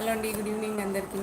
Hello అండి good evening అందరికీ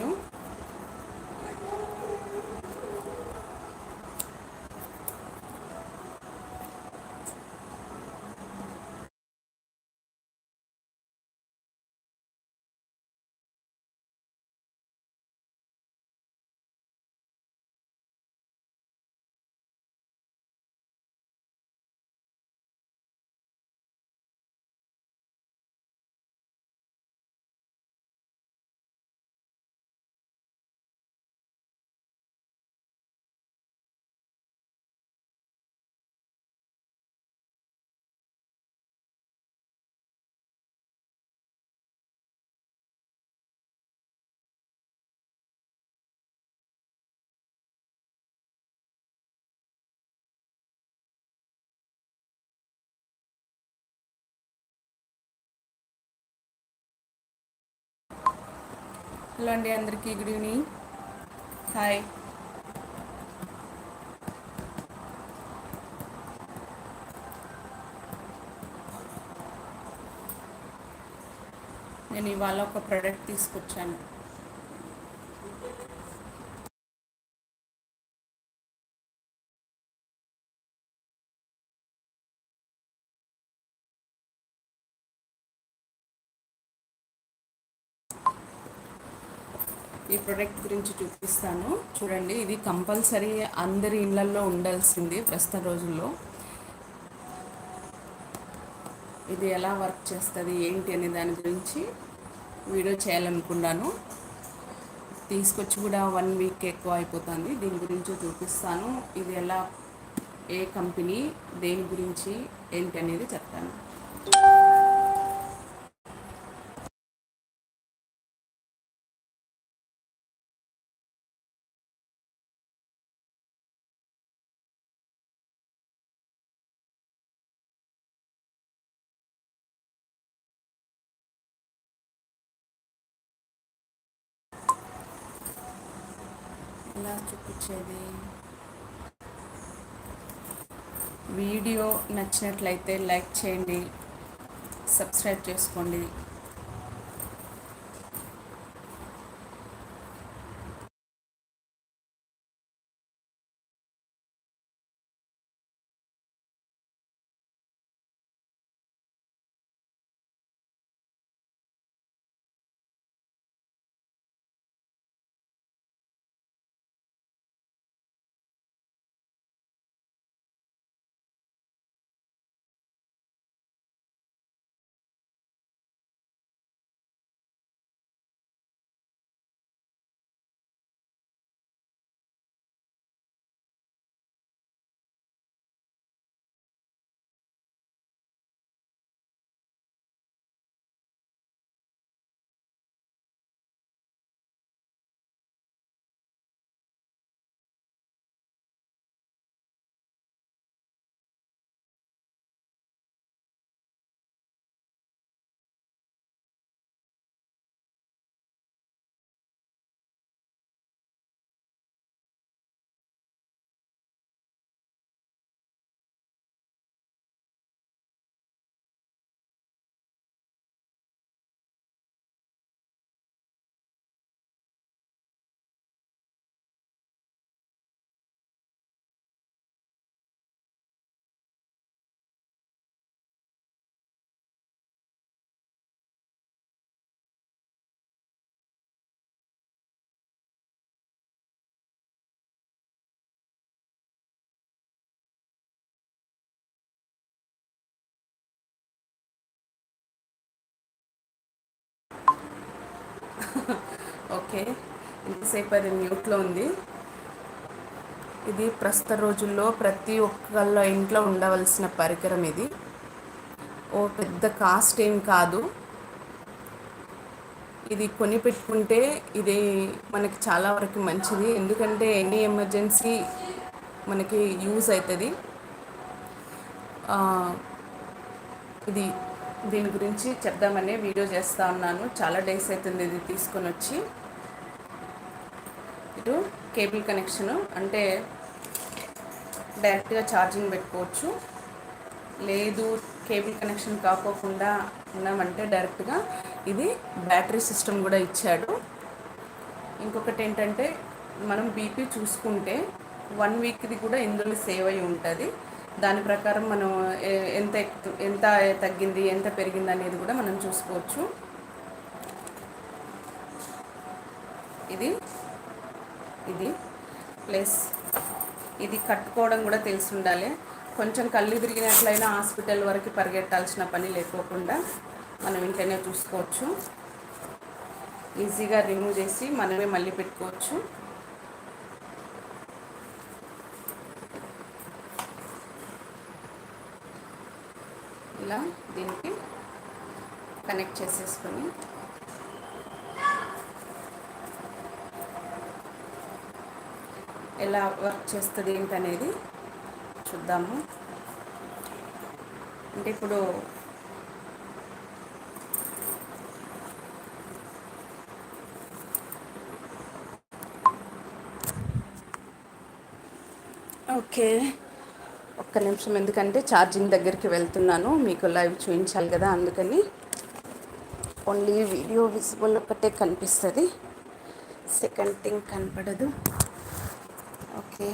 hello అండి అందరికీ గుడ్ ఈవినింగ్. హాయ్. నేను ఇవాళ ఒక ప్రోడక్ట్ తీసుకొచ్చాను. ఈ ప్రోడక్ట్ గురించి చూపిస్తాను. చూడండి ఇది కంపల్సరీ అందరి ఇళ్ళల్లో ఉండాల్సింది ప్రస్తుత రోజుల్లో. ఇది ఎలా వర్క్ చేస్తుంది ఏంటి అనే దాని గురించి వీడియో చేయాలనుకున్నాను. తీసుకొచ్చి కూడా వన్ వీక్ ఎక్కువ అయిపోతుంది. దీని గురించి చూపిస్తాను. ఇది ఎలా ఏ కంపెనీ దేని గురించి ఏంటి అనేది చెప్తాను. ఎలా చూపించేది. వీడియో నచ్చినట్లయితే లైక్ చేయండి సబ్స్క్రైబ్ చేసుకోండి. ఓకే. ఇంతసేపు అది మ్యూట్లో ఉంది. ఇది ప్రస్తుత రోజుల్లో ప్రతి ఒక్కళ్ళ ఇంట్లో ఉండవలసిన పరికరం ఇది. ఓ పెద్ద కాస్ట్ ఏం కాదు. ఇది కొని పెట్టుకుంటే ఇది మనకి చాలా వరకు మంచిది. ఎందుకంటే ఎనీ ఎమర్జెన్సీ మనకి యూజ్ అవుతుంది. ఇది దీని గురించి చెప్దామని వీడియో చేస్తూ ఉన్నాను. చాలా డేస్ అవుతుంది ఇది తీసుకొని వచ్చి. ఇటు కేబుల్ కనెక్షను అంటే డైరెక్ట్గా ఛార్జింగ్ పెట్టుకోవచ్చు. లేదు కేబుల్ కనెక్షన్ కాకోకుండా ఉన్నామంటే డైరెక్ట్గా ఇది బ్యాటరీ సిస్టమ్ కూడా ఇచ్చాడు. ఇంకొకటి ఏంటంటే మనం బీపీ చూసుకుంటే వన్ వీక్ది కూడా ఇందులో సేవ్ అయి ఉంటుంది. దాని ప్రకారం మనం ఎంత ఎంత తగ్గింది ఎంత పెరిగింది అనేది కూడా మనం చూసుకోవచ్చు. ఇది ఇది ప్లస్ ఇది కట్టుకోవడం కూడా తెలిసి ఉండాలి కొంచెం కళ్ళు తిరిగినట్లయినా హాస్పిటల్ వరకు పరిగెట్టాల్సిన పని లేకోకుండా మనం ఇంట్లోనే చూసుకోవచ్చు. ఈజీగా రిమూవ్ చేసి మనమే మళ్ళీ పెట్టుకోవచ్చు ఇలా దీనికి కనెక్ట్ చేసేసుకొని. ఎలా వర్క్ చేస్తుంది ఏంటనేది చూద్దాము. అంటే ఇప్పుడు ఓకే ఒక్క నిమిషం ఎందుకంటే ఛార్జింగ్ దగ్గరికి వెళ్తున్నాను మీకు లైవ్ చూపించాలి కదా అందుకని. ఓన్లీ వీడియో విజిబుల్ ఒకటే కనిపిస్తుంది. సెకండ్ థింగ్ కనపడదు. ఓకే.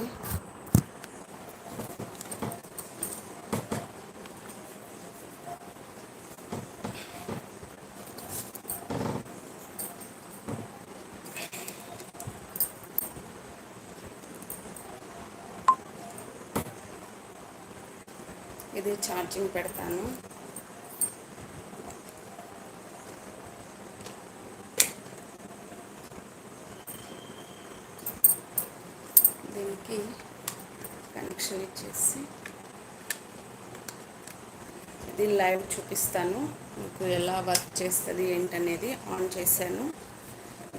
ఇది ఛార్జింగ్ పెడతాను. దీనికి కనెక్షన్ ఇచ్చేసి ఇది లైవ్ చూపిస్తాను. మీకు ఎలా వర్క్ చేస్తుంది ఏంటనేది ఆన్ చేశాను.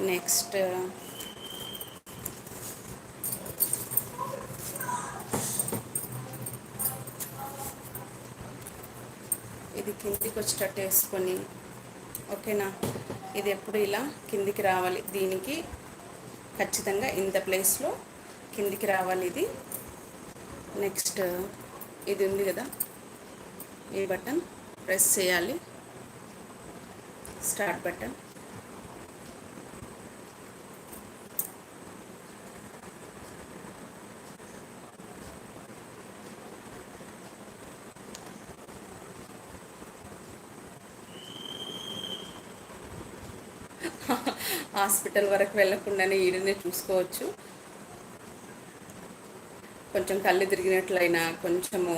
నెక్స్ట్ ఇది కిందికి వచ్చేటట్టు వేసుకొని ఓకేనా? ఇది ఎప్పుడు ఇలా కిందికి రావాలి? దీనికి ఖచ్చితంగా ఇంత ప్లేస్లో కిందికి రావాలి ఇది. నెక్స్ట్ ఇది ఉంది కదా. ఈ బటన్ ప్రెస్ చేయాలి. స్టార్ట్ బటన్ హాస్పిటల్ వరకు వెళ్ళకుండానే ఈడనే చూసుకోవచ్చు. కొంచెం కళ్ళు తిరిగినట్లయినా కొంచెము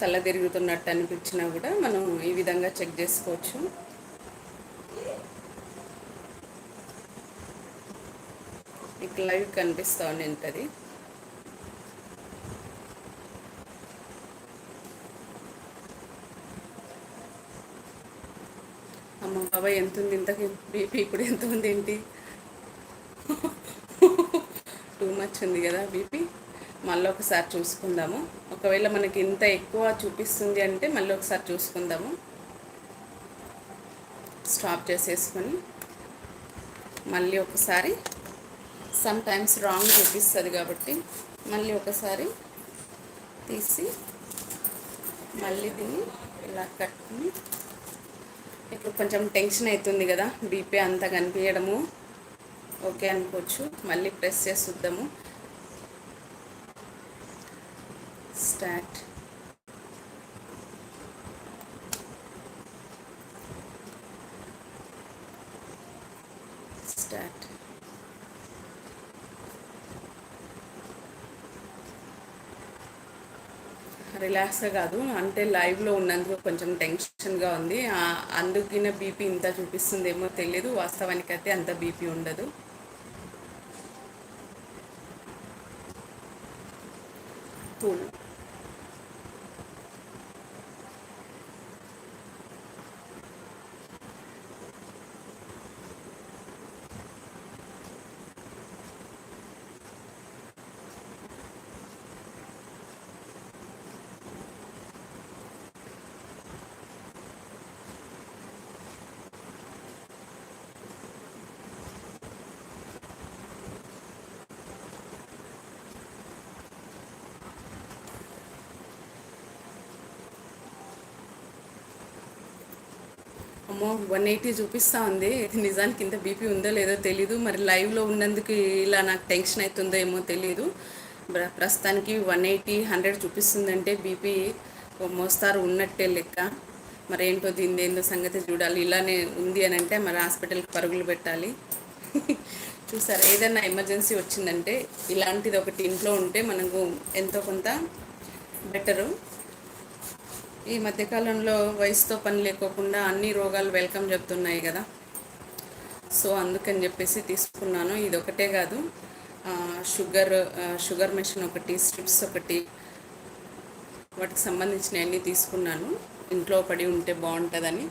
తల తిరుగుతున్నట్టు అనిపించినా కూడా మనం ఈ విధంగా చెక్ చేసుకోవచ్చు. మీకు లైవ్ కనిపిస్తూ ఉంటుంది అమ్మ బాబాయ్ ఎంత ఉంది ఇంతకి బీపీ ఇప్పుడు ఎంత ఉంది ఏంటి? టూ మచ్ ఉంది కదా బీపీ. మళ్ళీ ఒకసారి చూసుకుందాము. ఒకవేళ మనకి ఇంత ఎక్కువ చూపిస్తుంది అంటే మళ్ళీ ఒకసారి చూసుకుందాము. స్టాప్ చేసేసుకొని మళ్ళీ ఒకసారి సమ్ టైమ్స్ రాంగ్ చూపిస్తుంది కాబట్టి మళ్ళీ ఒకసారి తీసి మళ్ళీ దీన్ని ఇలా కట్టుకుని ఇప్పుడు కొంచెం టెన్షన్ అవుతుంది కదా బీపీ అంతా కనిపించడము. ఓకే అనుకోవచ్చు. మళ్ళీ ప్రెస్ చేసి చూద్దాము. స్టార్ట్ స్టార్ట్ రిలాక్స్గా కాదు అంటే లైవ్లో ఉన్నందుకు కొంచెం టెన్షన్గా ఉంది. అందుకిన బీపీ ఇంత చూపిస్తుందేమో తెలియదు. వాస్తవానికి అయితే అంత బీపీ ఉండదు. కూల్ అమ్మో వన్ ఎయిటీ చూపిస్తూ ఉంది. ఇది నిజానికి ఇంత బీపీ ఉందో లేదో తెలీదు. మరి లైవ్లో ఉన్నందుకు ఇలా నాకు టెన్షన్ అవుతుందో ఏమో తెలియదు ప్రస్తుతానికి వన్ ఎయిటీ హండ్రెడ్ చూపిస్తుందంటే బీపీ మోస్తారు ఉన్నట్టే లెక్క. మరి ఏంటో దీని ఏందో సంగతి చూడాలి. ఇలానే ఉంది అని అంటే మరి హాస్పిటల్కి పరుగులు పెట్టాలి. చూసారు ఏదైనా ఎమర్జెన్సీ వచ్చిందంటే ఇలాంటిది ఒకటి ఇంట్లో ఉంటే మనకు ఎంతో కొంత బెటరు ఈ మధ్యకాలంలో వయసుతో పని లేకోకుండా అన్ని రోగాలు వెల్కమ్ చెప్తున్నాయి కదా. సో అందుకని చెప్పేసి తీసుకున్నాను. ఇది ఒకటే కాదు. షుగర్ షుగర్ మెషిన్ ఒకటి స్ట్రిప్స్ ఒకటి వాటికి సంబంధించినవన్నీ తీసుకున్నాను. ఇంట్లో పడి ఉంటే బాగుంటుందని.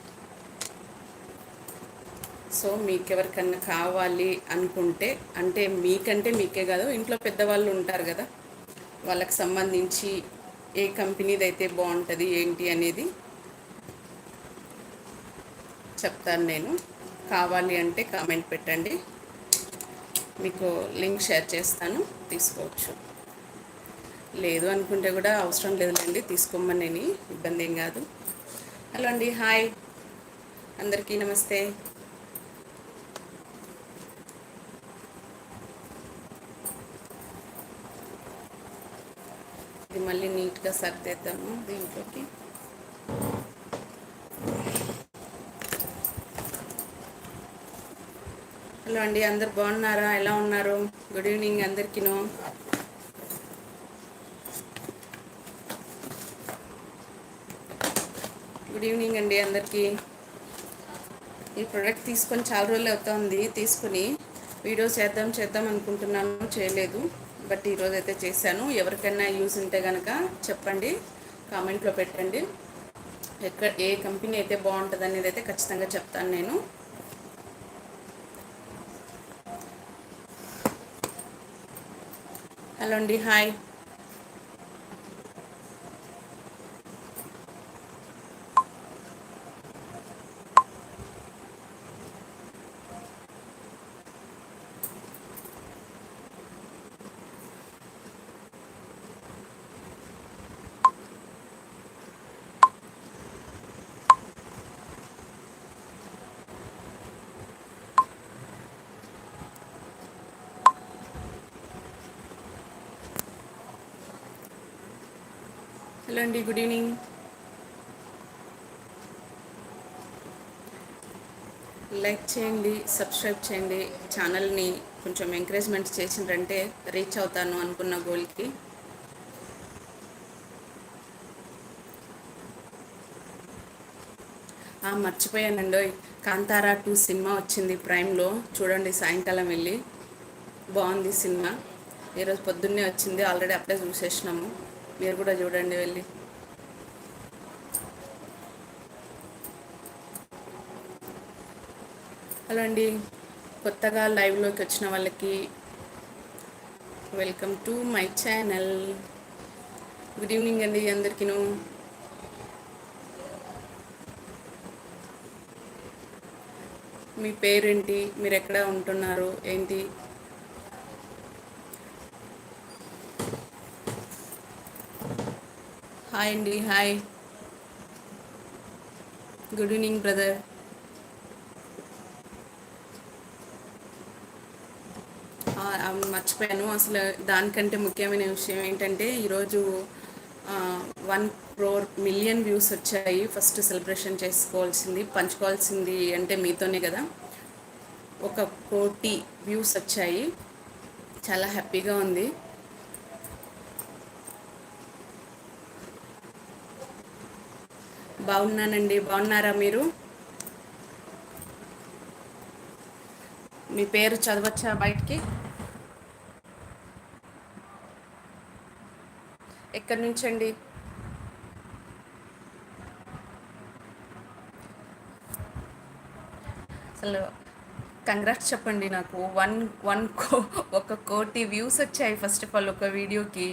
సో మీకు ఎవరికన్నా కావాలి అనుకుంటే అంటే మీకంటే మీకే కాదు ఇంట్లో పెద్దవాళ్ళు ఉంటారు కదా. వాళ్ళకి సంబంధించి ఏ కంపెనీది అయితే బాగుంటుంది ఏంటి అనేది చెప్తాను నేను. కావాలి అంటే కామెంట్ పెట్టండి. మీకు లింక్ షేర్ చేస్తాను తీసుకోవచ్చు. లేదు అనుకుంటే కూడా అవసరం లేదులేండి తీసుకోమని ఇబ్బంది ఏం కాదు. హలో అండి హాయ్. అందరికీ నమస్తే. మళ్ళీ నీట్గా సర్దేద్దాము దీంట్లోకి. హలో అండి అందరు బాగున్నారా? ఎలా ఉన్నారు? గుడ్ ఈవినింగ్ అందరికీను. గుడ్ ఈవినింగ్ అండి అందరికీ. ఈ ప్రోడక్ట్ తీసుకొని చాలా రోజులు అవుతుంది తీసుకుని. వీడియో చేద్దాం చేద్దాం అనుకుంటున్నాను చేయలేదు. బట్ ఈరోజు అయితే చేశాను. ఎవరికైనా యూజ్ ఉంటే కనుక చెప్పండి కామెంట్లో పెట్టండి. ఎక్కడ ఏ కంపెనీ అయితే బాగుంటుంది అనేది అయితే ఖచ్చితంగా చెప్తాను నేను. హలో అండి హాయ్. హలో అండి గుడ్ ఈవినింగ్ లైక్ చేయండి సబ్స్క్రైబ్ చేయండి. ఛానల్ని కొంచెం ఎంకరేజ్మెంట్ చేసిండ్రంటే రీచ్ అవుతాను అనుకున్న గోల్కి మర్చిపోయానండి కాంతారా టూ సినిమా వచ్చింది ప్రైమ్లో. చూడండి సాయంకాలం వెళ్ళి. బాగుంది సినిమా. ఈరోజు పొద్దున్నే వచ్చింది ఆల్రెడీ అప్లై చూసేసినాము. మీరు కూడా చూడండి వెళ్ళి. హలో అండి కొత్తగా లైవ్లోకి వచ్చిన వాళ్ళకి welcome to my channel. Good evening అండి అందరికీను. మీ పేరేంటి? మీరు ఎక్కడ ఉంటున్నారు? ఏంటి? హాయ్ అండి హాయ్ గుడ్ ఈవినింగ్ బ్రదర్ మర్చిపోయాను. అసలు దానికంటే ముఖ్యమైన విషయం ఏంటంటే ఈరోజు వన్ క్రోర్ మిలియన్ వ్యూస్ వచ్చాయి. ఫస్ట్ సెలబ్రేషన్ చేసుకోవాల్సింది పంచుకోవాల్సింది అంటే మీతోనే కదా. ఒక కోటి వ్యూస్ వచ్చాయి. చాలా హ్యాపీగా ఉంది. బాగున్నానండి. బాగున్నారా మీరు? మీ పేరు చదవచ్చా బయటికి? ఎక్కడి నుంచి అండి అసలు కంగ్రాట్స్ చెప్పండి నాకు. వన్ వన్ కో ఒక కోటి వ్యూస్ వచ్చాయి ఫస్ట్ ఆఫ్ ఆల్ ఒక వీడియోకి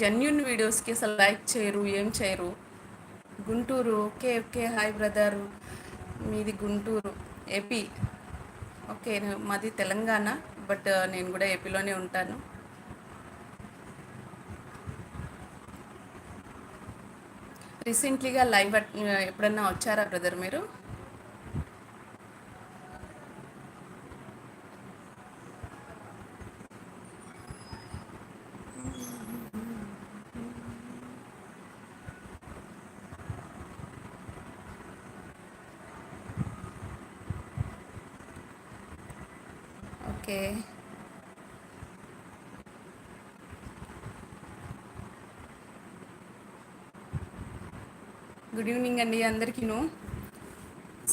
జెన్యున్ వీడియోస్కి అసలు లైక్ చేయరు ఏం చేయరు. Guntur. Okay okay hi brother. మీది గుంటూరు. ఏపీ. ఓకే మాది తెలంగాణ బట్ నేను కూడా ఏపీలోనే ఉంటాను. రీసెంట్లీగా లైవ్ ఎప్పుడన్నా వచ్చారా బ్రదర్ మీరు ఓకే గుడ్ ఈవినింగ్ అండి అందరికీను.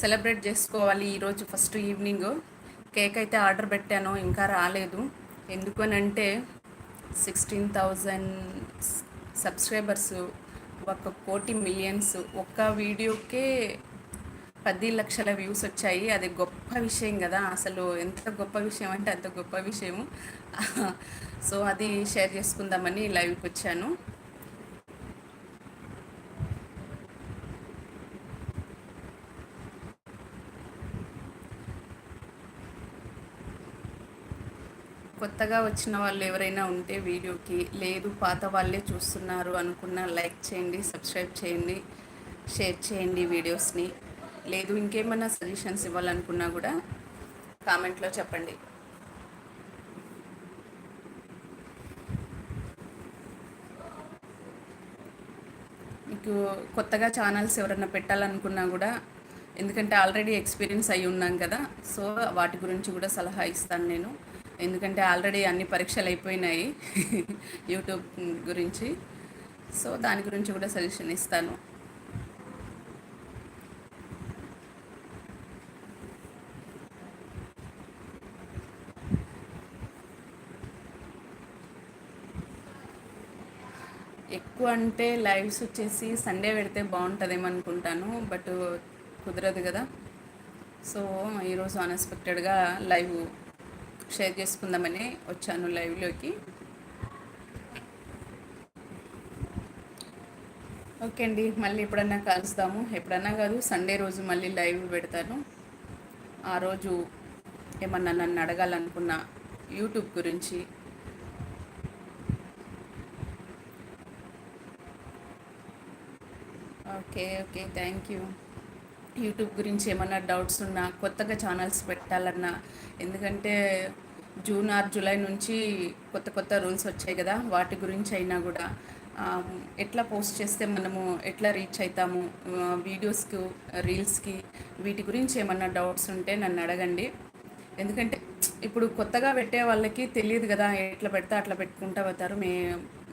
సెలబ్రేట్ చేసుకోవాలి ఈరోజు ఫస్ట్ ఈవినింగ్. కేక్ అయితే ఆర్డర్ పెట్టాను ఇంకా రాలేదు. ఎందుకనంటే సిక్స్టీన్ థౌజండ్ సబ్స్క్రైబర్స్ ఒక కోటి మిలియన్స్. ఒక్క వీడియోకే పది లక్షల వ్యూస్ వచ్చాయి. అది గొప్ప విషయం కదా. అసలు ఎంత గొప్ప విషయం అంటే అంత గొప్ప విషయము. సో అది షేర్ చేసుకుందామని లైవ్కి వచ్చాను. కొత్తగా వచ్చిన వాళ్ళు ఎవరైనా ఉంటే వీడియోకి లేదు పాత వాళ్ళే చూస్తున్నారు అనుకున్న లైక్ చేయండి సబ్స్క్రైబ్ చేయండి షేర్ చేయండి వీడియోస్ని. లేదు ఇంకేమన్నా సజెషన్స్ ఇవ్వాలనుకున్నా కూడా కామెంట్లో చెప్పండి. మీకు కొత్తగా ఛానల్స్ ఎవరైనా పెట్టాలనుకున్నా కూడా ఎందుకంటే ఆల్రెడీ ఎక్స్పీరియన్స్ అయి ఉన్నాం కదా సో వాటి గురించి కూడా సలహా ఇస్తాను నేను. ఎందుకంటే ఆల్రెడీ అన్ని పరీక్షలు అయిపోయినాయి యూట్యూబ్ గురించి. సో దాని గురించి కూడా సజెషన్ ఇస్తాను. ఎక్కువ అంటే లైవ్స్ వచ్చేసి సండే పెడితే బాగుంటుందేమో అనుకుంటాను బట్ కుదరదు కదా. సో ఈరోజు అన్ఎక్స్పెక్టెడ్గా లైవ్ షేర్ చేసుకుందామని వచ్చాను లైవ్లోకి ఓకే అండి మళ్ళీ ఎప్పుడన్నా కలుస్తాము. ఎప్పుడన్నా కాదు సండే రోజు మళ్ళీ లైవ్ పెడతాను. ఆ రోజు ఏమన్నా నన్ను అడగాలనుకున్న యూట్యూబ్ గురించి. Okay okay thank you YouTube గురించి ఏమన్నా డౌట్స్ ఉన్నా కొత్తగా ఛానల్స్ పెట్టాలన్నా ఎందుకంటే జూన్ ఆర్ జూలై నుంచి కొత్త కొత్త రూల్స్ వచ్చాయి కదా వాటి గురించి అయినా కూడా ఎట్లా పోస్ట్ చేస్తే మనము ఎట్లా రీచ్ అవుతాము వీడియోస్కి రీల్స్కి వీటి గురించి ఏమన్నా డౌట్స్ ఉంటే నన్ను అడగండి. ఎందుకంటే ఇప్పుడు కొత్తగా పెట్టే వాళ్ళకి తెలియదు కదా ఎట్లా పెడితే అట్లా పెట్టుకుంటా పోతారు. మే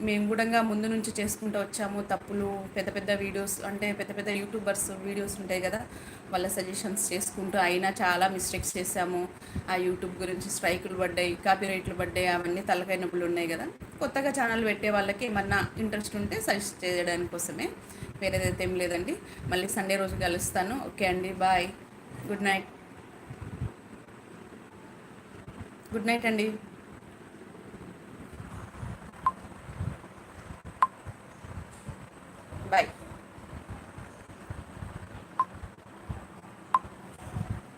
మేము కూడా ముందు నుంచి చేసుకుంటూ వచ్చాము. తప్పులు పెద్ద పెద్ద వీడియోస్ అంటే పెద్ద పెద్ద యూట్యూబర్స్ వీడియోస్ ఉంటాయి కదా వాళ్ళ సజెషన్స్ చేసుకుంటూ అయినా చాలా మిస్టేక్స్ చేసాము ఆ యూట్యూబ్ గురించి స్ట్రైకులు పడ్డాయి కాపీ రైట్లు పడ్డాయి అవన్నీ తలకాయ నొప్పులు ఉన్నాయి కదా. కొత్తగా ఛానల్ పెట్టే వాళ్ళకి ఏమన్నా ఇంట్రెస్ట్ ఉంటే సజెస్ట్ చేయడానికి కోసమే. వేరేదైతే ఏం లేదండి. మళ్ళీ సండే రోజు కలుస్తాను. ఓకే అండి bye. Good night. Good night అండి. బాయ్